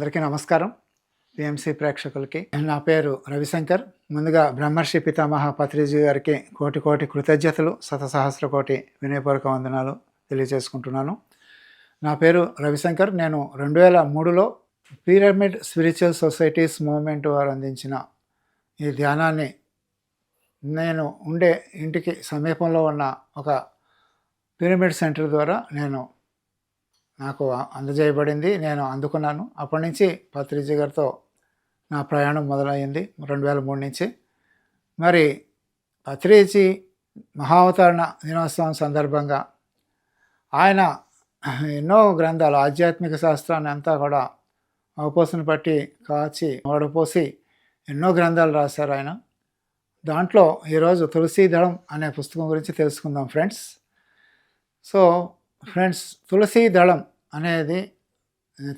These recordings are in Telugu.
అందరికీ నమస్కారం. పిఎంసి ప్రేక్షకులకి నా పేరు రవిశంకర్. ముందుగా బ్రహ్మర్షి పితామహ పత్రిజీ గారికి కోటి కోటి కృతజ్ఞతలు శతసహస్ర కోటి వినయపూర్వక వందనాలు తెలియజేసుకుంటున్నాను. నా పేరు రవిశంకర్. నేను రెండు వేల మూడులో పిరమిడ్ స్పిరిచువల్ సొసైటీస్ మూవ్మెంట్ వారు అందించిన ఈ ధ్యానాన్ని నేను ఉండే ఇంటికి సమీపంలో ఉన్న ఒక పిరమిడ్ సెంటర్ ద్వారా నేను నాకు అందజేయబడింది. నేను అందుకున్నాను. అప్పటి నుంచి పత్రిజీ గారితో నా ప్రయాణం మొదలైంది రెండు వేల మూడు నుంచి. మరి పత్రిజీ మహావతరణ దినోత్సవం సందర్భంగా ఆయన ఎన్నో గ్రంథాలు ఆధ్యాత్మిక శాస్త్రాన్ని అంతా కూడా అవపోసను పట్టి కాచి ఓడపోసి ఎన్నో గ్రంథాలు రాశారు ఆయన. దాంట్లో ఈరోజు తులసీదళం అనే పుస్తకం గురించి తెలుసుకుందాం ఫ్రెండ్స్. సో ఫ్రెండ్స్ తులసీ దళం అనేది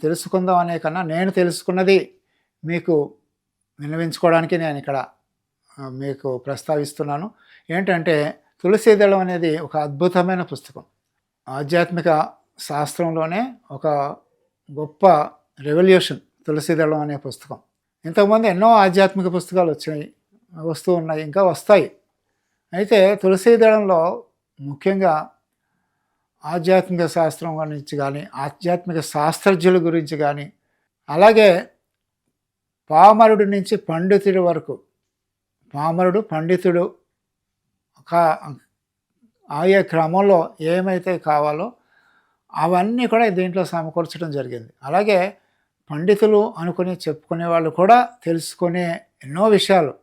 తెలుసుకుందాం అనే కన్నా నేను తెలుసుకున్నది మీకు విన్నవించుకోవడానికి నేను ఇక్కడ మీకు ప్రస్తావిస్తున్నాను. ఏంటంటే తులసీదళం అనేది ఒక అద్భుతమైన పుస్తకం. ఆధ్యాత్మిక శాస్త్రంలోనే ఒక గొప్ప రెవల్యూషన్ తులసీదళం అనే పుస్తకం. ఇంతకుముందు ఎన్నో ఆధ్యాత్మిక పుస్తకాలు వచ్చినాయి వస్తూ ఉన్నాయి ఇంకా వస్తాయి. అయితే తులసీదళంలో ముఖ్యంగా ఆధ్యాత్మిక శాస్త్రం గురించి కానీ ఆధ్యాత్మిక శాస్త్రజ్ఞుల గురించి కానీ అలాగే పామరుడు నుంచి పండితుడి వరకు. పామరుడు పండితుడు ఒక ఆయా క్రమంలో ఏమైతే కావాలో అవన్నీ కూడా దీంట్లో సమకూర్చడం జరిగింది. అలాగే పండితులు అనుకుని చెప్పుకునే వాళ్ళు కూడా తెలుసుకునే ఎన్నో విషయాలు.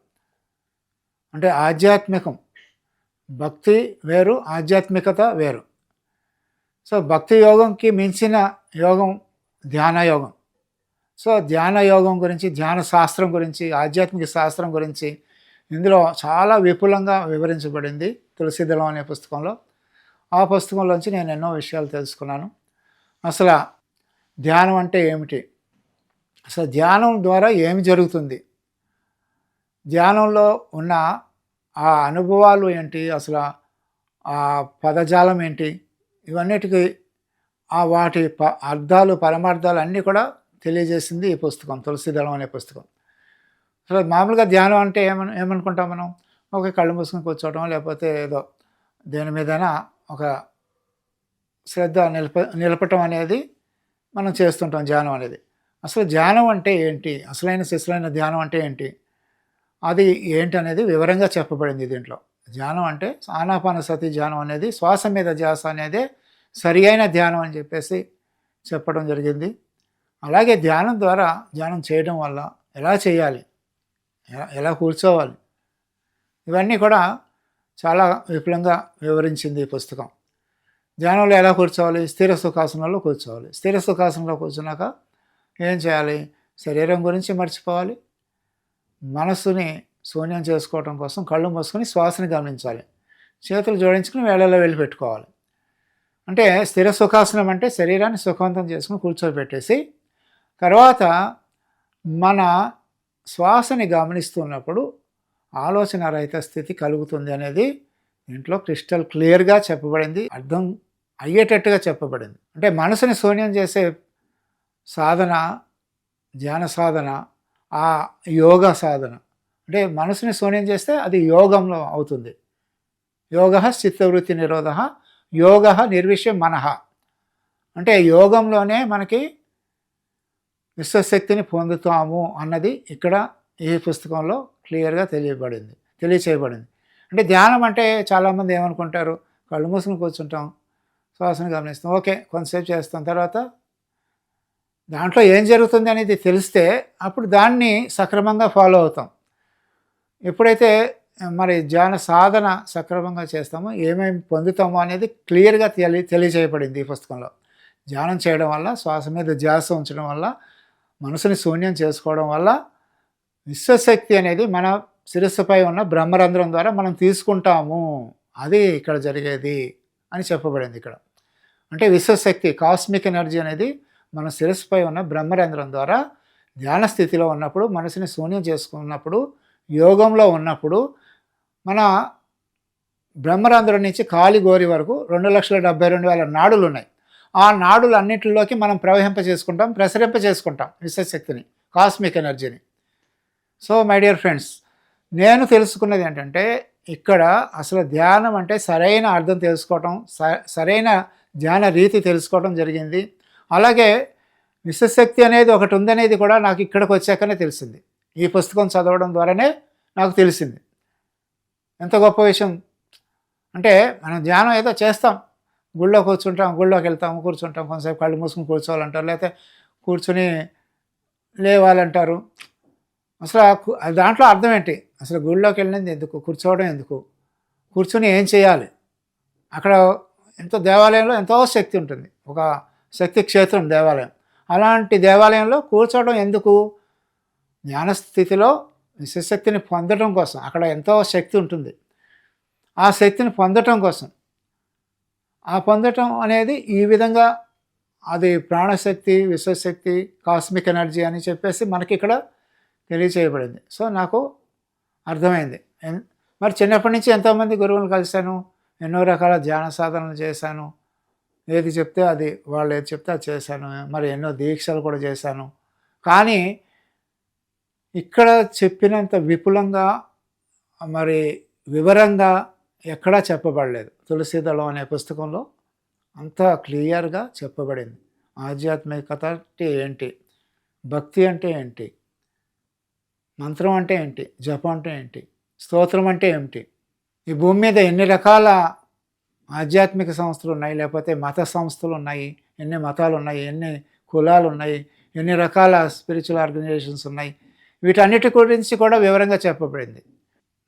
అంటే ఆధ్యాత్మికం. భక్తి వేరు ఆధ్యాత్మికత వేరు. సో భక్తి యోగంకి మించిన యోగం ధ్యాన యోగం. సో ధ్యాన యోగం గురించి ధ్యాన శాస్త్రం గురించి ఆధ్యాత్మిక శాస్త్రం గురించి ఇందులో చాలా విపులంగా వివరించబడింది తులసిదళం అనే పుస్తకంలో. ఆ పుస్తకంలోంచి నేను ఎన్నో విషయాలు తెలుసుకున్నాను. అసలు ధ్యానం అంటే ఏమిటి? అసలు ధ్యానం ద్వారా ఏమి జరుగుతుంది? ధ్యానంలో ఉన్న ఆ అనుభవాలు ఏంటి? అసలు ఆ పదజాలం ఏంటి? ఇవన్నిటికీ ఆ వాటి ప అర్థాలు పరమార్థాలు అన్నీ కూడా తెలియజేసింది ఈ పుస్తకం తులసిదళం అనే పుస్తకం. అసలు మామూలుగా ధ్యానం అంటే ఏమను ఏమనుకుంటాం మనం? ఒక కళ్ళు మూసుకొని కూర్చోవడం లేకపోతే ఏదో దేని మీదైనా ఒక శ్రద్ధ నిలప నిలపటం అనేది మనం చేస్తుంటాం ధ్యానం అనేది. అసలు ధ్యానం అంటే ఏంటి? అసలైన శిశులైన ధ్యానం అంటే ఏంటి? అది ఏంటి అనేది వివరంగా చెప్పబడింది దీంట్లో. ధ్యానం అంటే ఆనాపాన సతి ధ్యానం అనేది శ్వాస మీద ధ్యాస అనేదే సరి అయిన ధ్యానం అని చెప్పేసి చెప్పడం జరిగింది. అలాగే ధ్యానం ద్వారా ధ్యానం చేయడం వల్ల ఎలా చేయాలి? ఎలా ఎలా కూర్చోవాలి? ఇవన్నీ కూడా చాలా విపులంగా వివరించింది ఈ పుస్తకం. ధ్యానంలో ఎలా కూర్చోవాలి? స్థిర సుఖాసనంలో కూర్చోవాలి. స్థిర సుఖాసనంలో కూర్చున్నాక ఏం చేయాలి? శరీరం గురించి మర్చిపోవాలి. మనస్సుని శూన్యం చేసుకోవడం కోసం కళ్ళు మూసుకొని శ్వాసని గమనించాలి. చేతులు జోడించుకుని వేళల్లో వెళ్ళి పెట్టుకోవాలి. అంటే స్థిర సుఖాసనం అంటే శరీరాన్ని సుఖవంతం చేసుకుని కూర్చోబెట్టేసి తర్వాత మన శ్వాసని గమనిస్తున్నప్పుడు ఆలోచన రహిత స్థితి కలుగుతుంది అనేది దీంట్లో క్రిస్టల్ క్లియర్గా చెప్పబడింది అర్థం అయ్యేటట్టుగా చెప్పబడింది. అంటే మనసుని శూన్యం చేసే సాధన ధ్యాన సాధన ఆ యోగ సాధన. అంటే మనసుని శూన్యం చేస్తే అది యోగంలో అవుతుంది. యోగ చిత్తవృత్తి నిరోధ యోగ నిర్విషయం మనహ అంటే యోగంలోనే మనకి విశ్వశక్తిని పొందుతాము అన్నది ఇక్కడ ఈ పుస్తకంలో క్లియర్గా తెలియబడింది తెలియచేయబడింది. అంటే ధ్యానం అంటే చాలామంది ఏమనుకుంటారు? కళ్ళు మూసుకుని కూర్చుంటాం శ్వాసను గమనిస్తాం ఓకే కొంతసేపు చేస్తాం తర్వాత దాంట్లో ఏం జరుగుతుంది అనేది తెలిస్తే అప్పుడు దాన్ని సక్రమంగా ఫాలో అవుతాం. ఎప్పుడైతే మరి ధ్యాన సాధన సక్రమంగా చేస్తామో ఏమేమి పొందుతామో అనేది క్లియర్గా తెలి తెలియజేయబడింది ఈ పుస్తకంలో. ధ్యానం చేయడం వల్ల శ్వాస మీద ధ్యాస ఉంచడం వల్ల మనసుని శూన్యం చేసుకోవడం వల్ల విశ్వశక్తి అనేది మన శిరస్సుపై ఉన్న బ్రహ్మరంధ్రం ద్వారా మనం తీసుకుంటాము. అది ఇక్కడ జరిగేది అని చెప్పబడింది ఇక్కడ. అంటే విశ్వశక్తి కాస్మిక్ ఎనర్జీ అనేది మన శిరస్సుపై ఉన్న బ్రహ్మరంధ్రం ద్వారా ధ్యాన స్థితిలో ఉన్నప్పుడు మనసుని శూన్యం చేసుకున్నప్పుడు యోగంలో ఉన్నప్పుడు మన బ్రహ్మరంధ్రం నుంచి కాలి గోరి వరకు రెండు లక్షల డెబ్బై రెండు వేల నాడులు ఉన్నాయి ఆ నాడులు అన్నింటిలోకి మనం ప్రవహింప చేసుకుంటాం ప్రసరింప చేసుకుంటాం విశ్వశక్తిని కాస్మిక్ ఎనర్జీని. సో మై డియర్ ఫ్రెండ్స్ నేను తెలుసుకున్నది ఏంటంటే ఇక్కడ అసలు ధ్యానం అంటే సరైన అర్థం తెలుసుకోవటం స- సరైన ధ్యాన రీతి తెలుసుకోవటం జరిగింది. అలాగే విశ్వశక్తి అనేది ఒకటి ఉందనేది కూడా నాకు ఇక్కడికి వచ్చాకనే తెలిసింది. ఈ పుస్తకం చదవడం ద్వారానే నాకు తెలిసింది. ఎంత గొప్ప విషయం. అంటే మనం ధ్యానం ఏదో చేస్తాం. గుళ్ళో కూర్చుంటాం గుళ్ళోకి వెళ్తాం కూర్చుంటాం కొంతసేపు కళ్ళు మూసుకుని కూర్చోవాలంటారు లేకపోతే కూర్చుని లేవాలంటారు. అసలు ఆ కు- దాంట్లో అర్థం ఏంటి? అసలు గుళ్ళోకి వెళ్ళింది ఎందుకు? కూర్చోవడం ఎందుకు? కూర్చుని ఏం చేయాలి? అక్కడ ఎంతో దేవాలయంలో ఎంతో శక్తి ఉంటుంది. ఒక శక్తి క్షేత్రం దేవాలయం. అలాంటి దేవాలయంలో కూర్చోవడం ఎందుకు? జ్ఞానస్థితిలో స్థితిలో పొందడం కోసం అక్కడ ఎంతో శక్తి ఉంటుంది. ఆ శక్తిని పొందటం కోసం. ఆ పొందటం అనేది ఈ విధంగా అది ప్రాణశక్తి విశ్వశక్తి కాస్మిక్ ఎనర్జీ అని చెప్పేసి మనకి ఇక్కడ తెలియచేయబడింది. సో నాకు అర్థమైంది. మరి చిన్నప్పటి నుంచి ఎంతోమంది గురువులు కలిశాను ఎన్నో రకాల ధ్యాన సాధనలు చేశాను. ఏది చెప్తే అది వాళ్ళు ఏది చెప్తే అది చేశాను. మరి ఎన్నో దీక్షలు కూడా చేశాను. కానీ ఇక్కడ చెప్పినంత విపులంగా మరి వివరంగా ఎక్కడా చెప్పబడలేదు. తులసిదళం అనే పుస్తకంలో అంతా క్లియర్గా చెప్పబడింది. ఆధ్యాత్మికత అంటే ఏంటి? భక్తి అంటే ఏంటి? మంత్రం అంటే ఏంటి? జపం అంటే ఏంటి? స్తోత్రం అంటే ఏమిటి? ఈ భూమి మీద ఎన్ని రకాల ఆధ్యాత్మిక సంస్థలు ఉన్నాయి? లేకపోతే మత సంస్థలు ఉన్నాయి? ఎన్ని మతాలు ఉన్నాయి? ఎన్ని కులాలు ఉన్నాయి? ఎన్ని రకాల స్పిరిచువల్ ఆర్గనైజేషన్స్ ఉన్నాయి? వీటన్నిటి గురించి కూడా వివరంగా చెప్పబడింది.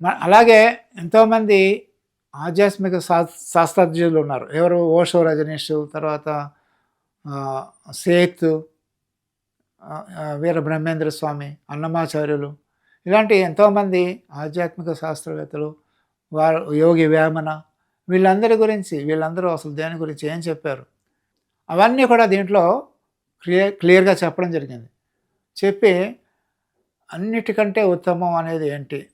మ- అలాగే ఎంతోమంది ఆధ్యాత్మిక శాస్త్రజ్ఞులు ఉన్నారు. ఎవరు ఓషో రజనీష్ తర్వాత సేత్ వీర బ్రహ్మేంద్ర స్వామి అన్నమాచార్యులు ఇలాంటి ఎంతోమంది ఆధ్యాత్మిక శాస్త్రవేత్తలు వారు యోగి వేమన వీళ్ళందరి గురించి వీళ్ళందరూ అసలు దేని గురించి ఏం చెప్పారు? అవన్నీ కూడా దీంట్లో క్లియర్ క్లియర్గా చెప్పడం జరిగింది. చెప్పి అన్నిటికంటే ఉత్తమం అనేది ఏంటి?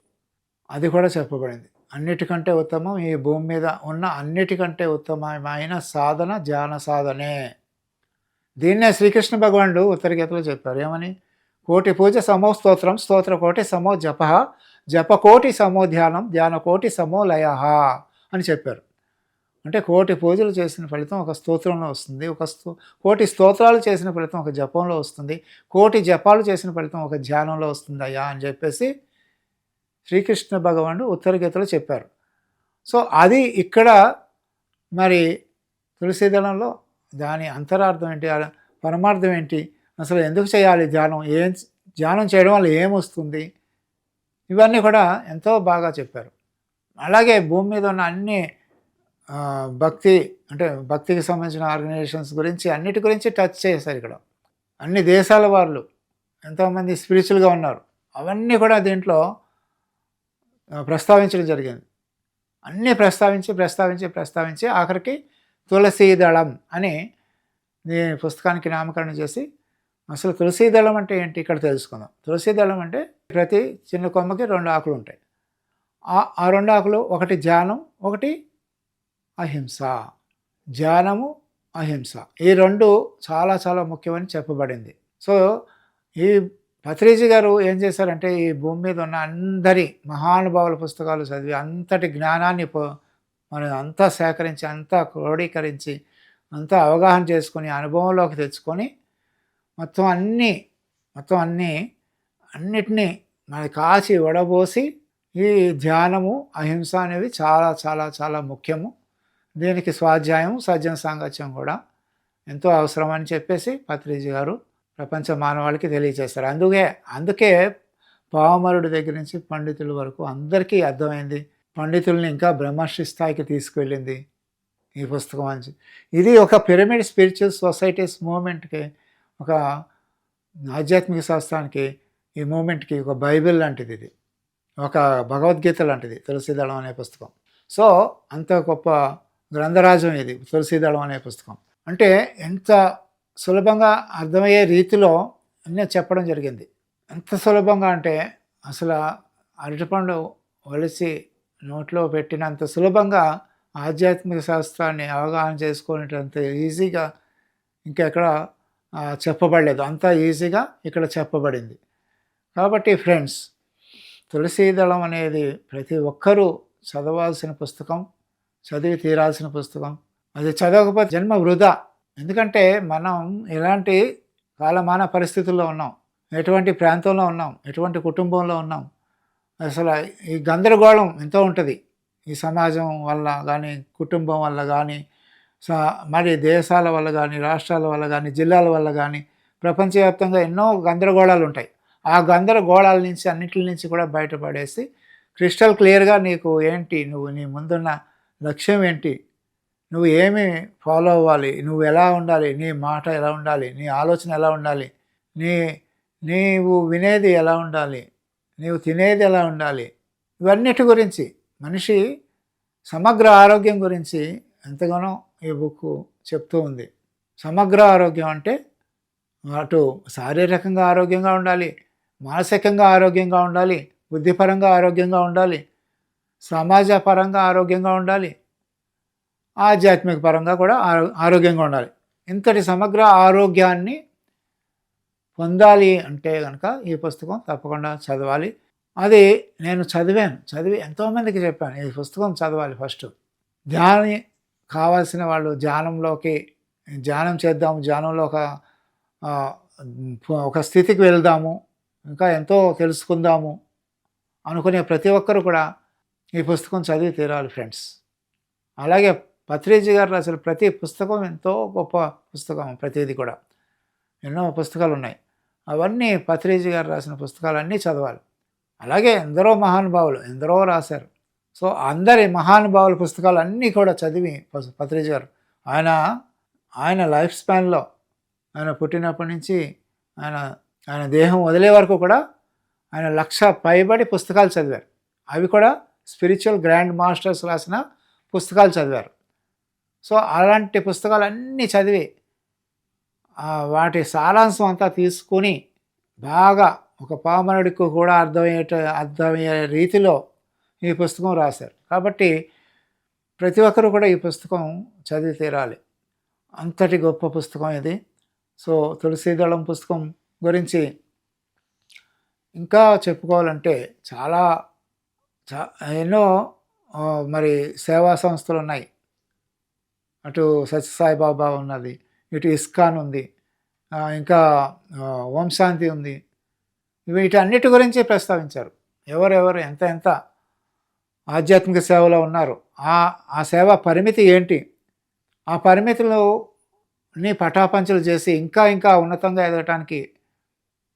అది కూడా చెప్పబడింది. అన్నిటికంటే ఉత్తమం ఈ భూమి మీద ఉన్న అన్నిటికంటే ఉత్తమమైన సాధన ధ్యాన సాధనే. దీన్నే శ్రీకృష్ణ భగవానుడు ఉత్తరగీతలో చెప్పారు. ఏమని? కోటి పూజ సమో స్తోత్రం స్తోత్ర కోటి సమో జప జపకోటి సమో ధ్యానం ధ్యాన కోటి సమో లయ అని చెప్పారు. అంటే కోటి పూజలు చేసిన ఫలితం ఒక స్తోత్రంలో వస్తుంది. ఒక స్తో కోటి స్తోత్రాలు చేసిన ఫలితం ఒక జపంలో వస్తుంది. కోటి జపాలు చేసిన ఫలితం ఒక ధ్యానంలో వస్తుంది అయ్యా అని చెప్పేసి శ్రీకృష్ణ భగవానుడు ఉత్తరగీతలో చెప్పారు. సో అది ఇక్కడ మరి తులసీదళంలో దాని అంతరార్థం ఏంటి? పరమార్థం ఏంటి? అసలు ఎందుకు చేయాలి ధ్యానం? ఏం ధ్యానం చేయడం వల్ల ఏమొస్తుంది ఇవన్నీ కూడా ఎంతో బాగా చెప్పారు. అలాగే భూమి మీద ఉన్న అన్ని భక్తి అంటే భక్తికి సంబంధించిన ఆర్గనైజేషన్స్ గురించి అన్నిటి గురించి టచ్ చేశారు ఇక్కడ. అన్ని దేశాల వాళ్ళు ఎంతోమంది స్పిరిచువల్గా ఉన్నారు. అవన్నీ కూడా దీంట్లో ప్రస్తావించడం జరిగింది. అన్నీ ప్రస్తావించి ప్రస్తావించి ప్రస్తావించి ఆఖరికి తులసీదళం అని నేను పుస్తకానికి నామకరణం చేసి అసలు తులసీదళం అంటే ఏంటి ఇక్కడ తెలుసుకుందాం. తులసీదళం అంటే ప్రతి చిన్న కొమ్మకి రెండు ఆకులు ఉంటాయి. ఆ ఆ రెండు ఆకులు ఒకటి ధ్యానం ఒకటి అహింస ధ్యానము అహింస. ఈ రెండు చాలా చాలా ముఖ్యమని చెప్పబడింది. సో ఈ పత్రిజీ గారు ఏం చేశారంటే ఈ భూమి మీద ఉన్న అందరి మహానుభావుల పుస్తకాలు చదివి అంతటి జ్ఞానాన్ని మనం అంతా సేకరించి అంతా క్రోడీకరించి అంతా అవగాహన చేసుకొని అనుభవంలోకి తెచ్చుకొని మొత్తం అన్నీ మొత్తం అన్నీ అన్నిటినీ మన కాచి వడబోసి ఈ ధ్యానము అహింస అనేవి చాలా చాలా చాలా ముఖ్యము. దీనికి స్వాధ్యాయం సజ్జన సాంగత్యం కూడా. ఎంతో అవసరం అని చెప్పేసి పత్రిజీ గారు ప్రపంచ మానవాళికి తెలియజేస్తారు అందుకే అందుకే పావమరుడి దగ్గర నుంచి పండితుల వరకు అందరికీ అర్థమైంది. పండితుల్ని ఇంకా బ్రహ్మర్షి స్థాయికి తీసుకువెళ్ళింది ఈ పుస్తకం అని ఇది ఒక పిరమిడ్ స్పిరిచువల్ సొసైటీస్ మూమెంట్కి ఒక ఆధ్యాత్మిక శాస్త్రానికి ఈ మూమెంట్కి ఒక బైబిల్ లాంటిది ఇది. ఒక భగవద్గీత లాంటిది తులసిదళం అనే పుస్తకం. సో అంత గొప్ప గ్రంథరాజం ఇది తులసీదళం అనే పుస్తకం. అంటే ఎంత సులభంగా అర్థమయ్యే రీతిలో అన్నీ చెప్పడం జరిగింది. ఎంత సులభంగా అంటే అసలు అరటిపండు ఒలిసి నోట్లో పెట్టినంత సులభంగా ఆధ్యాత్మిక శాస్త్రాన్ని అవగాహన చేసుకునేటంత ఈజీగా ఇంకెక్కడ చెప్పబడలేదు. అంత ఈజీగా ఇక్కడ చెప్పబడింది. కాబట్టి ఫ్రెండ్స్ తులసీదళం అనేది ప్రతి ఒక్కరూ చదవాల్సిన పుస్తకం. చదివి తీరాల్సిన పుస్తకం. అది చదవకపోతే జన్మ వృధా. ఎందుకంటే మనం ఎలాంటి కాలమాన పరిస్థితుల్లో ఉన్నాం? ఎటువంటి ప్రాంతంలో ఉన్నాం? ఎటువంటి కుటుంబంలో ఉన్నాం? అసలు ఈ గందరగోళం ఎంతో ఉంటుంది. ఈ సమాజం వల్ల కానీ కుటుంబం వల్ల కానీ స- మరి దేశాల వల్ల కానీ రాష్ట్రాల వల్ల కానీ జిల్లాల వల్ల కానీ ప్రపంచవ్యాప్తంగా ఎన్నో గందరగోళాలు ఉంటాయి. ఆ గందరగోళాల నుంచి అన్నిటి నుంచి కూడా బయటపడేసి క్రిస్టల్ క్లియర్గా నీకు ఏంటి నువ్వు నీ ముందున్న లక్ష్యం ఏంటి? నువ్వు ఏమి ఫాలో అవ్వాలి? నువ్వు ఎలా ఉండాలి? నీ మాట ఎలా ఉండాలి? నీ ఆలోచన ఎలా ఉండాలి? నీ నీవు వినేది ఎలా ఉండాలి? నీవు తినేది ఎలా ఉండాలి? ఇవన్నిటి గురించి మనిషి సమగ్ర ఆరోగ్యం గురించి ఎంతగానో ఈ బుక్ చెప్తూ ఉంది. సమగ్ర ఆరోగ్యం అంటే అటు శారీరకంగా ఆరోగ్యంగా ఉండాలి మానసికంగా ఆరోగ్యంగా ఉండాలి బుద్ధిపరంగా ఆరోగ్యంగా ఉండాలి సమాజ పరంగా ఆరోగ్యంగా ఉండాలి. ఆధ్యాత్మిక పరంగా కూడా ఆరో- ఆరోగ్యంగా ఉండాలి. ఇంతటి సమగ్ర ఆరోగ్యాన్ని పొందాలి అంటే కనుక ఈ పుస్తకం తప్పకుండా చదవాలి. అది నేను చదివాను. చదివి ఎంతోమందికి చెప్పాను ఈ పుస్తకం చదవాలి ఫస్ట్. ధ్యాని కావాల్సిన వాళ్ళు ధ్యానంలోకి ధ్యానం చేద్దాము ధ్యానంలో ఒక ఒక స్థితికి వెళ్దాము ఇంకా ఎంతో తెలుసుకుందాము అనుకునే ప్రతి ఒక్కరు కూడా ఈ పుస్తకం చదివి తీరాలి ఫ్రెండ్స్. అలాగే పత్రిజీ గారు రాసిన ప్రతి పుస్తకం ఎంతో గొప్ప పుస్తకం ప్రతిది కూడా. ఎన్నో పుస్తకాలు ఉన్నాయి అవన్నీ పత్రిజీ గారు రాసిన పుస్తకాలన్నీ చదవాలి. అలాగే ఎందరో మహానుభావులు ఎందరో రాశారు. సో అందరి మహానుభావుల పుస్తకాలు అన్నీ కూడా చదివి ప- పత్రిజీ గారు. ఆయన ఆయన లైఫ్ స్పాన్లో ఆయన పుట్టినప్పటి నుంచి ఆయన ఆయన దేహం వదిలే వరకు కూడా ఆయన లక్ష పైబడి పుస్తకాలు చదివారు. అవి కూడా స్పిరిచువల్ గ్రాండ్ మాస్టర్స్ రాసిన పుస్తకాలు చదివారు. సో అలాంటి పుస్తకాలు అన్నీ చదివి వాటి సారాంశం అంతా తీసుకొని బాగా ఒక పామరుడికి కూడా అర్థమయ్యేట అర్థమయ్యే రీతిలో ఈ పుస్తకం రాశారు. కాబట్టి ప్రతి ఒక్కరు కూడా ఈ పుస్తకం చదివి తీరాలి. అంతటి గొప్ప పుస్తకం ఇది. సో తులసీదళం పుస్తకం గురించి ఇంకా చెప్పుకోవాలంటే చాలా చా ఎన్నో మరి సేవా సంస్థలు ఉన్నాయి. అటు సత్యసాయిబాబా ఉన్నది ఇటు ఇస్కాన్ ఉంది ఇంకా ఓంశాంతి ఉంది. వీటన్నిటి గురించి ప్రస్తావించారు. ఎవరెవరు ఎంత ఎంత ఆధ్యాత్మిక సేవలో ఉన్నారు ఆ ఆ సేవ పరిమితి ఏంటి? ఆ పరిమితులని పటాపంచలు చేసి ఇంకా ఇంకా ఉన్నతంగా ఎదగటానికి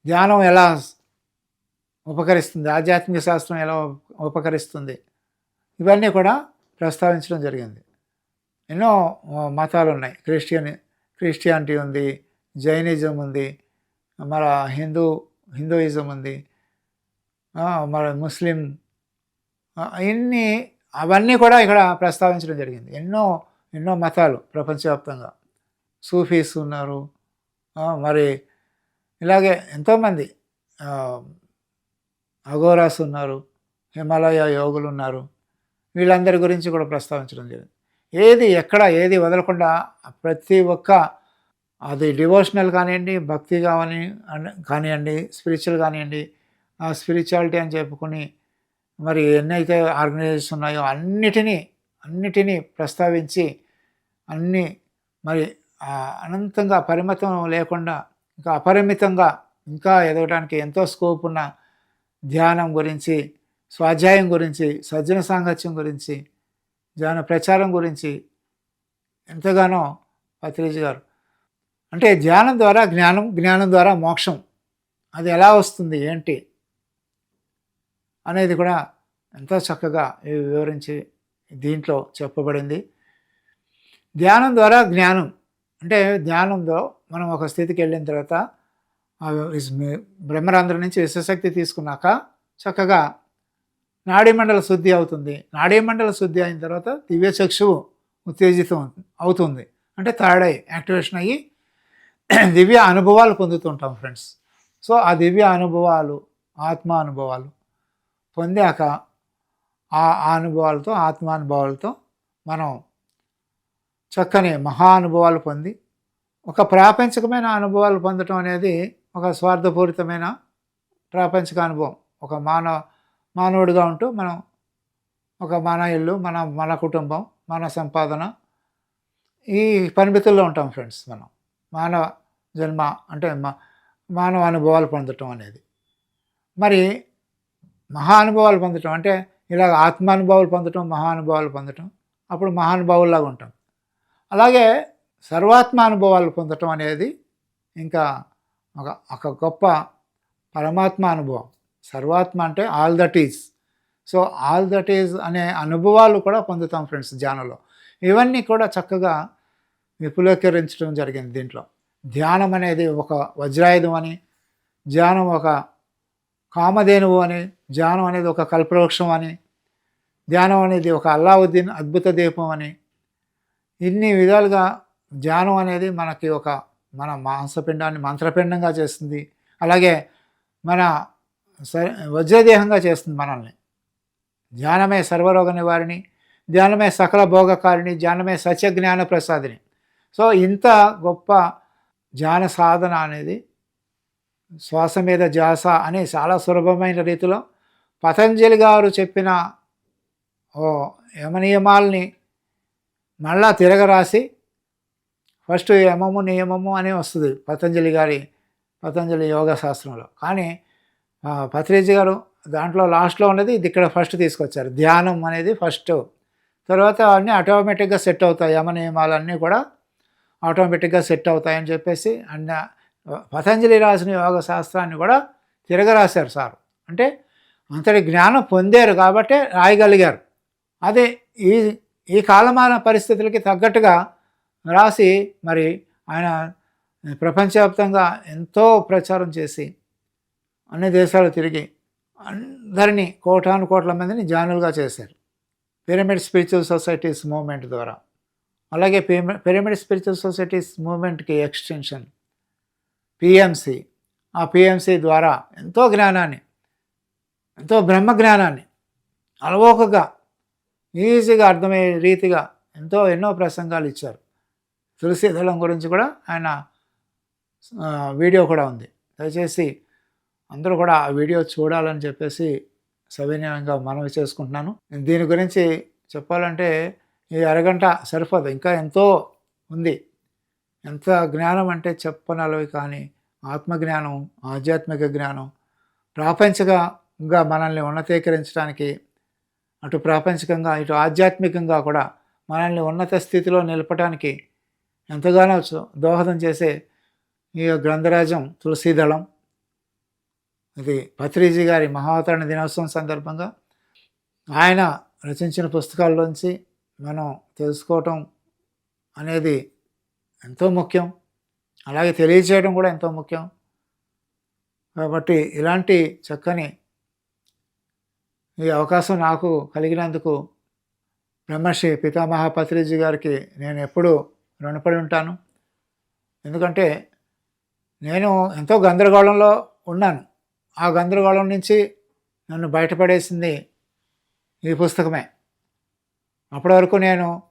ధ్యానం ఎలా ఉపకరిస్తుంది. ఆధ్యాత్మిక శాస్త్రం ఎలా ఉపకరిస్తుంది. ఇవన్నీ కూడా ప్రస్తావించడం జరిగింది. ఎన్నో మతాలు ఉన్నాయి క్రిస్టియన్ క్రిస్టియానిటీ ఉంది జైనిజం ఉంది మన హిందూ హిందూయిజం ఉంది మన ముస్లిం ఇన్ని అవన్నీ కూడా ఇక్కడ ప్రస్తావించడం జరిగింది. ఎన్నో ఎన్నో మతాలు ప్రపంచవ్యాప్తంగా. సూఫీస్ ఉన్నారు మరి ఇలాగే ఎంతోమంది అఘోరాస్ ఉన్నారు హిమాలయ యోగులు ఉన్నారు వీళ్ళందరి గురించి కూడా ప్రస్తావించడం జరిగింది ఏది ఎక్కడ ఏది వదలకుండా ప్రతి ఒక్క అది డివోషనల్ కానివ్వండి భక్తి కావని కానివ్వండి స్పిరిచువల్ కానివ్వండి ఆ స్పిరిచువాలిటీ అని చెప్పుకొని మరి ఎన్నైతే ఆర్గనైజేషన్స్ ఉన్నాయో అన్నిటినీ అన్నిటినీ ప్రస్తావించి అన్నీ మరి అనంతంగా పరిమితం లేకుండా ఇంకా అపరిమితంగా ఇంకా ఎదగడానికి ఎంతో స్కోప్ ఉన్న ధ్యానం గురించి స్వాధ్యాయం గురించి సజ్జన సాంగత్యం గురించి ధ్యాన ప్రచారం గురించి ఎంతగానో పత్రిజీ గారు. అంటే ధ్యానం ద్వారా జ్ఞానం జ్ఞానం ద్వారా మోక్షం. అది ఎలా వస్తుంది ఏంటి అనేది కూడా ఎంతో చక్కగా వివరించి దీంట్లో చెప్పబడింది. ధ్యానం ద్వారా జ్ఞానం. అంటే ధ్యానంలో మనం ఒక స్థితికి వెళ్ళిన తర్వాత బ్రహ్మరంధ్రం నుంచి విశ్వశక్తి తీసుకున్నాక చక్కగా నాడీమండల శుద్ధి అవుతుంది. నాడీమండల శుద్ధి అయిన తర్వాత దివ్య చక్షువు ఉత్తేజితం అవుతుంది. అంటే థర్డ్ ఐ యాక్టివేషన్ అయ్యి దివ్య అనుభవాలు పొందుతుంటాం ఫ్రెండ్స్. సో ఆ దివ్య అనుభవాలు ఆత్మ అనుభవాలు పొందాక ఆ ఆ అనుభవాలతో ఆత్మానుభవాలతో మనం చక్కని మహా అనుభవాలు పొంది ఒక ప్రాపంచికమైన అనుభవాలు పొందటం అనేది ఒక స్వార్థపూరితమైన ప్రాపంచిక అనుభవం. ఒక మానవ మానవుడిగా ఉంటూ మనం ఒక మన ఇల్లు మన మన కుటుంబం మన సంపాదన ఈ పరిమితుల్లో ఉంటాం ఫ్రెండ్స్ మనం. మానవ జన్మ అంటే మా మానవ అనుభవాలు పొందటం అనేది. మరి మహా అనుభవాలు పొందటం అంటే ఇలాగ ఆత్మానుభవాలు పొందటం మహానుభావాలు పొందటం అప్పుడు మహానుభావుల్లాగా ఉంటాం. అలాగే సర్వాత్మ అనుభవాలు పొందటం అనేది ఇంకా ఒక ఒక గొప్ప పరమాత్మ అనుభవం. సర్వాత్మ అంటే all that is. So all that is అనే అనుభవాలు కూడా పొందుతాం ఫ్రెండ్స్ ధ్యానంలో. ఇవన్నీ కూడా చక్కగా విపులీకరించడం జరిగింది దీంట్లో. ధ్యానం అనేది ఒక వజ్రాయుధం అని ధ్యానం ఒక కామధేనువు అని ధ్యానం అనేది ఒక కల్పవృక్షం అని ధ్యానం అనేది ఒక అల్లావుద్దీన్ అద్భుత దీపం అని ఇన్ని విధాలుగా ధ్యానం అనేది మనకి ఒక మన మాంసపిండాన్ని మంత్రపిండంగా చేస్తుంది. అలాగే మన స వజ్రదేహంగా చేస్తుంది మనల్ని. ధ్యానమే సర్వరోగ నివారిణి ధ్యానమే సకల భోగకారిణి ధ్యానమే సత్యజ్ఞాన ప్రసాదిని సో ఇంత గొప్ప ధ్యాన సాధన అనేది శ్వాస మీద ధ్యాస అని చాలా సులభమైన రీతిలో పతంజలి గారు చెప్పిన ఓ యమనియమాల్ని మళ్ళా తిరగరాసి ఫస్ట్ యమము నియమము అని వస్తుంది పతంజలి గారి పతంజలి యోగ శాస్త్రంలో. కానీ పత్రేజీ పత్రిజీ గారు దాంట్లో లాస్ట్లో ఉన్నది ఇది ఇక్కడ ఫస్ట్ తీసుకొచ్చారు. ధ్యానం అనేది ఫస్ట్. తర్వాత అన్నీ ఆటోమేటిక్గా సెట్ అవుతాయి. యమ నియమాలన్నీ కూడా ఆటోమేటిక్గా సెట్ అవుతాయని చెప్పేసి అన్న పతంజలి రాసిన యోగ శాస్త్రాన్ని కూడా తిరగరాశారు సార్. అంటే అంతటి జ్ఞానం పొందారు కాబట్టి రాయగలిగారు. అదే ఈ ఈ కాలమాన పరిస్థితులకి తగ్గట్టుగా రాసి మరి ఆయన ప్రపంచవ్యాప్తంగా ఎంతో ప్రచారం చేసి అన్ని దేశాలు తిరిగి అందరినీ కోటాను కోట్ల మందిని జానులుగా చేశారు. పిరమిడ్ స్పిరిచువల్ సొసైటీస్ మూవ్మెంట్ ద్వారా. అలాగే పిరమిడ్ స్పిరిచువల్ సొసైటీస్ మూవ్మెంట్కి ఎక్స్టెన్షన్ పిఎంసి ఆ పిఎంసి ద్వారా ఎంతో జ్ఞానాన్ని ఎంతో బ్రహ్మ జ్ఞానాన్ని అలవోకగా ఈజీగా అర్థమయ్యే రీతిగా ఎంతో ఎన్నో ప్రసంగాలు ఇచ్చారు. తులసి దళం గురించి కూడా ఆయన వీడియో కూడా ఉంది. దయచేసి అందరూ కూడా ఆ వీడియో చూడాలని చెప్పేసి సవినయంగా మనవి చేసుకుంటున్నాను. దీని గురించి చెప్పాలంటే ఈ అరగంట సరిపోదు. ఇంకా ఎంతో ఉంది. ఎంత జ్ఞానం అంటే చెప్పనలవి కానీ ఆత్మజ్ఞానం ఆధ్యాత్మిక జ్ఞానం ప్రాపంచికంగా మనల్ని ఉన్నతీకరించడానికి అటు ప్రాపంచికంగా ఇటు ఆధ్యాత్మికంగా కూడా మనల్ని ఉన్నత స్థితిలో నిలపడానికి ఎంతగానో దోహదం చేసే ఈ గ్రంథరాజం తులసీదళం ఇది పత్రిజీ గారి మహావతరణ దినోత్సవం సందర్భంగా ఆయన రచించిన పుస్తకాల్లోంచి మనం తెలుసుకోవటం అనేది ఎంతో ముఖ్యం. అలాగే తెలియచేయడం కూడా ఎంతో ముఖ్యం. కాబట్టి ఇలాంటి చక్కని ఈ అవకాశం నాకు కలిగినందుకు బ్రహ్మశ్రీ పితామహ పత్రిజీ గారికి నేను ఎప్పుడూ రుణపడి ఉంటాను. ఎందుకంటే నేను ఎంతో గందరగోళంలో ఉన్నాను. ఆ గందరగోళం నుంచి నన్ను బయటపడేసింది ఈ పుస్తకమే. అప్పటి వరకు నేను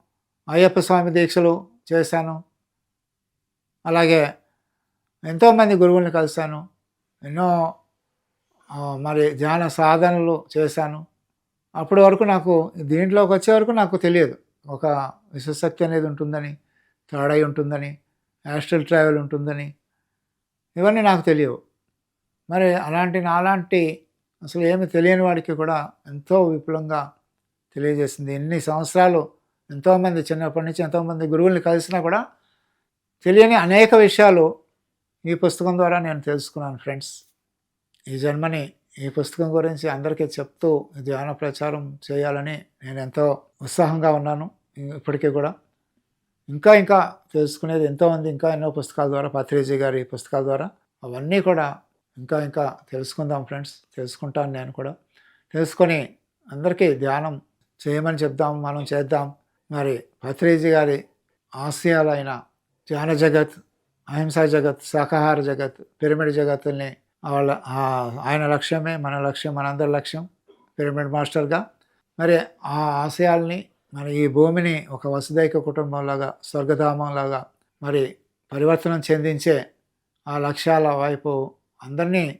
అయ్యప్ప స్వామి దీక్షలు చేశాను. అలాగే ఎంతోమంది గురువుల్ని కలిశాను. ఎన్నో మరి ధ్యాన సాధనలు చేశాను. అప్పటి వరకు నాకు దీంట్లోకి వచ్చే వరకు నాకు తెలియదు. ఒక విశ్వశక్తి అనేది ఉంటుందని. తాడై ఉంటుందని యాస్ట్రల్ ట్రావెల్ ఉంటుందని ఇవన్నీ నాకు తెలియవు. మరి అలాంటి నాలాంటి అసలు ఏమి తెలియని వాడికి కూడా ఎంతో విపులంగా తెలియజేసింది. ఎన్ని సంవత్సరాలు ఎంతోమంది చిన్నప్పటి నుంచి ఎంతోమంది గురువుల్ని కలిసినా కూడా తెలియని అనేక విషయాలు ఈ పుస్తకం ద్వారా నేను తెలుసుకున్నాను ఫ్రెండ్స్. ఈ జన్మని ఈ పుస్తకం గురించి అందరికీ చెప్తూ ధ్యాన ప్రచారం చేయాలని నేను ఎంతో ఉత్సాహంగా ఉన్నాను. ఇప్పటికీ కూడా ఇంకా ఇంకా తెలుసుకునేది ఎంతోమంది ఇంకా ఎన్నో పుస్తకాల ద్వారా పత్రిజీ గారి పుస్తకాల ద్వారా. అవన్నీ కూడా ఇంకా ఇంకా తెలుసుకుందాం ఫ్రెండ్స్. తెలుసుకుంటాను నేను కూడా. తెలుసుకొని అందరికీ ధ్యానం చేయమని చెప్దాం మనం చేద్దాం. మరి పత్రేజీ గారి ఆశయాలైన ధ్యాన జగత్ అహింసా జగత్ శాకాహార జగత్ పిరమిడ్ జగత్తుల్ని వాళ్ళ ఆయన లక్ష్యమే మన లక్ష్యం మనందరి లక్ష్యం పిరమిడ్ మాస్టర్గా. మరి ఆ ఆశయాల్ని మరి ఈ భూమిని ఒక వసుదైక కుటుంబంలాగా స్వర్గధామంలాగా మరి పరివర్తనం చెందించే ఆ లక్ష్యాల వైపు అందరినీ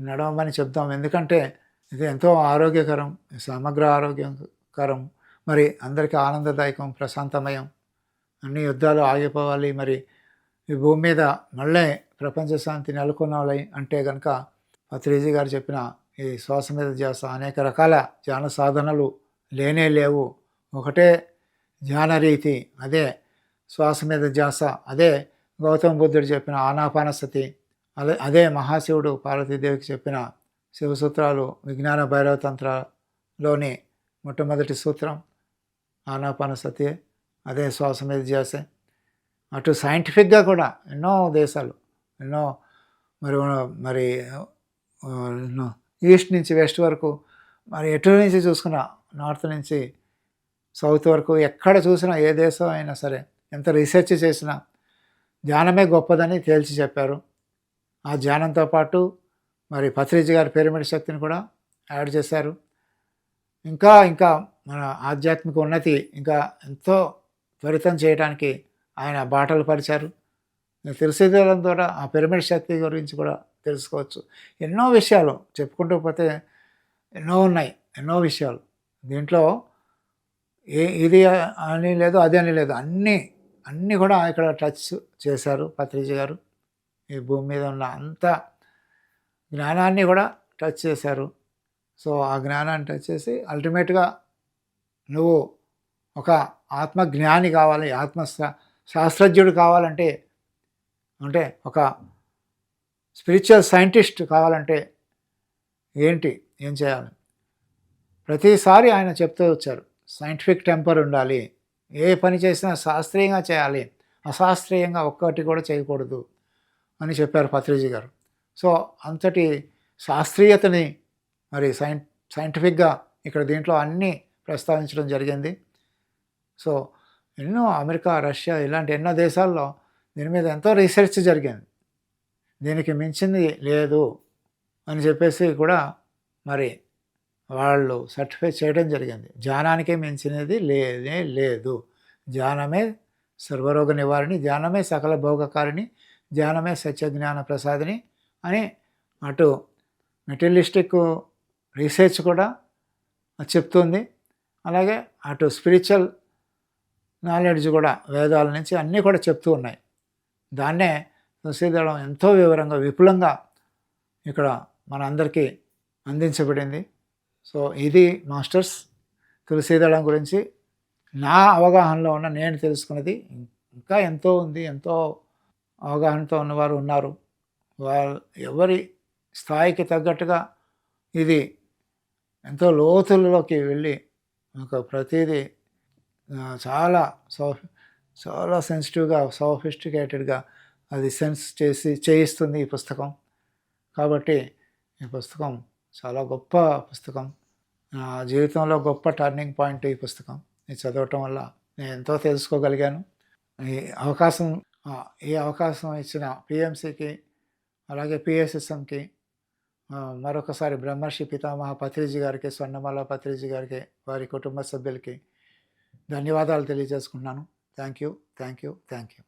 నడవమని చెప్దాం ఎందుకంటే ఇది ఎంతో ఆరోగ్యకరం సమగ్ర ఆరోగ్యకరం. మరి అందరికీ ఆనందదాయకం ప్రశాంతమయం. అన్ని యుద్ధాలు ఆగిపోవాలి. మరి ఈ భూమి మీద మళ్ళీ ప్రపంచ శాంతి నెలకొనాలి అంటే కనుక పత్రిజీ గారు చెప్పిన ఈ శ్వాస మీద ధ్యాస అనేక రకాల ధ్యాన సాధనలు లేనే లేవు. ఒకటే ధ్యాన రీతి అదే శ్వాస మీద ధ్యాస అదే గౌతమ బుద్ధుడు చెప్పిన ఆనాపానసతి అదే అదే మహాశివుడు పార్వతీదేవికి చెప్పిన శివసూత్రాలు విజ్ఞాన భైరవతంత్రలోని మొట్టమొదటి సూత్రం ఆనాపానసతి అదే శ్వాస మీద ధ్యాసే. అటు సైంటిఫిక్గా కూడా ఎన్నో దేశాలు ఎన్నో మరి మరి ఎన్నో ఈస్ట్ నుంచి వెస్ట్ వరకు మరి ఎటు నుంచి చూసుకున్నా నార్త్ నుంచి సౌత్ వరకు ఎక్కడ చూసినా ఏ దేశం అయినా సరే ఎంత రీసెర్చ్ చేసినా ధ్యానమే గొప్పదని తేల్చి చెప్పారు. ఆ ధ్యానంతో పాటు మరి పత్రిజీ గారి పిరమిడ్ శక్తిని కూడా యాడ్ చేశారు. ఇంకా ఇంకా మన ఆధ్యాత్మిక ఉన్నతి ఇంకా ఎంతో త్వరితం చేయడానికి ఆయన బాటలు పరిచారు. తెలిసేదడం ద్వారా ఆ పిరమిడ్ శక్తి గురించి కూడా తెలుసుకోవచ్చు. ఎన్నో విషయాలు చెప్పుకుంటూ పోతే ఎన్నో ఉన్నాయి ఎన్నో విషయాలు. దీంట్లో ఏ ఇది అని లేదు అది అని లేదు. అన్నీ అన్నీ కూడా ఇక్కడ టచ్ చేశారు పత్రిజీ గారు. ఈ భూమి మీద ఉన్న అంత జ్ఞానాన్ని కూడా టచ్ చేశారు. సో ఆ జ్ఞానాన్ని టచ్ చేసి అల్టిమేట్గా నువ్వు ఒక ఆత్మ జ్ఞాని కావాలి ఆత్మ శా- శాస్త్రజ్ఞుడు కావాలంటే అంటే ఒక స్పిరిచువల్ సైంటిస్ట్ కావాలంటే ఏంటి ఏం చేయాలి? ప్రతిసారి ఆయన చెప్తూ వచ్చారు. సైంటిఫిక్ టెంపర్ ఉండాలి. ఏ పని చేసినా శాస్త్రీయంగా చేయాలి. అశాస్త్రీయంగా ఒక్కటి కూడా చేయకూడదు అని చెప్పారు పత్రిజీ గారు. సో అంతటి శాస్త్రీయతని మరి సైన్ సైంటిఫిక్గా ఇక్కడ దీంట్లో అన్నీ ప్రస్తావించడం జరిగింది. సో ఎన్నో అమెరికా రష్యా ఇలాంటి ఎన్నో దేశాల్లో దీని మీద ఎంతో రీసెర్చ్ జరిగింది. దీనికి మించింది లేదు అని చెప్పేసి కూడా మరి వాళ్ళు సర్టిఫై చేయడం జరిగింది. ధ్యానానికే మించినది లేదే లేదు. ధ్యానమే సర్వరోగ నివారణి ధ్యానమే సకల భోగకారిణి ధ్యానమే సత్యజ్ఞాన ప్రసాదిని అని అటు మెటీరియలిస్టిక్ రీసెర్చ్ కూడా చెప్తుంది. అలాగే అటు స్పిరిచువల్ నాలెడ్జ్ కూడా వేదాల నుంచి అన్నీ కూడా చెప్తూ ఉన్నాయి. దాన్నే తులసీదళం ఎంతో వివరంగా విపులంగా ఇక్కడ మనందరికీ అందించబడింది. సో ఇది మాస్టర్స్ తులసీదళం గురించి. నా అవగాహనలో ఉన్న నేను తెలుసుకున్నది ఇంకా ఎంతో ఉంది ఎంతో అవగాహనతో ఉన్నవారు ఉన్నారు. వాళ్ళు ఎవరి స్థాయికి తగ్గట్టుగా ఇది ఎంతో లోతులలోకి వెళ్ళి ఒక ప్రతిదీ చాలా సోఫ్ చాలా సెన్సిటివ్గా సోఫిస్టికేటెడ్గా అది సెన్స్ చేసి చేయిస్తుంది ఈ పుస్తకం. కాబట్టి ఈ పుస్తకం చాలా గొప్ప పుస్తకం. నా జీవితంలో గొప్ప టర్నింగ్ పాయింట్ ఈ పుస్తకం. ఇది చదవటం వల్ల నేను ఎంతో తెలుసుకోగలిగాను. ఈ అవకాశం ఈ అవకాశం ఇచ్చిన పిఎంసికి అలాగే పిఎస్ఎస్ఎంకి మరొకసారి బ్రహ్మర్షి పితామహ పత్రిజీ గారికి స్వర్ణమాల పత్రిజీ గారికి వారి కుటుంబ సభ్యులకి ధన్యవాదాలు తెలియజేసుకుంటున్నాను. Thank you thank you thank you